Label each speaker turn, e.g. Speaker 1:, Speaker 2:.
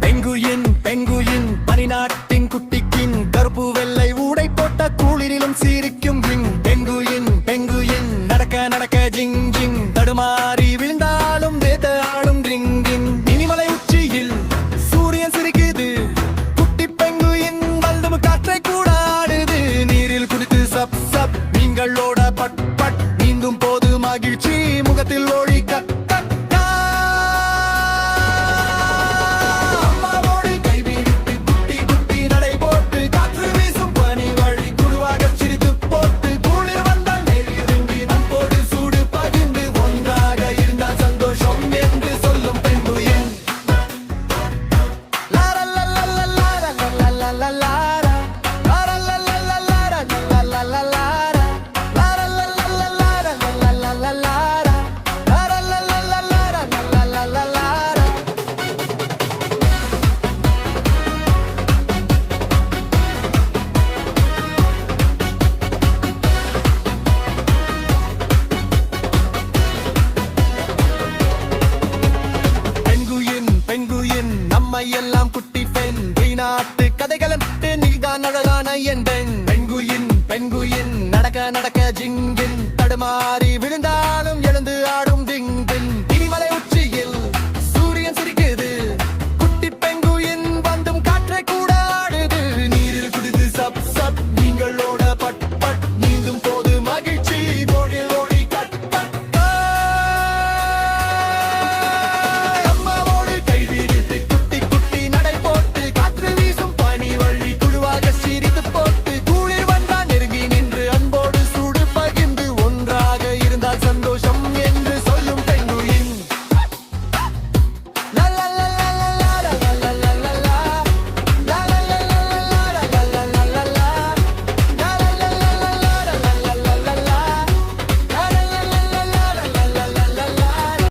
Speaker 1: Penguin penguin பனிநாட்டின் குட்டிக்கின் கருப்பு வெள்ளை ஊடை போட்ட குளிரிலும் சிரிக்கும் கிங் சப் பட் பட் நீந்தும் போது மகிழ்ச்சி. முகத்தில் ஒளி உண்மையெல்லாம் குட்டி பெண் வீணாட்டு கதைகளை நீதான் அழகான என் பெண். பெண்குயின் பெண்குயின் நடக்க நடக்க ஜிங்கின் தடுமா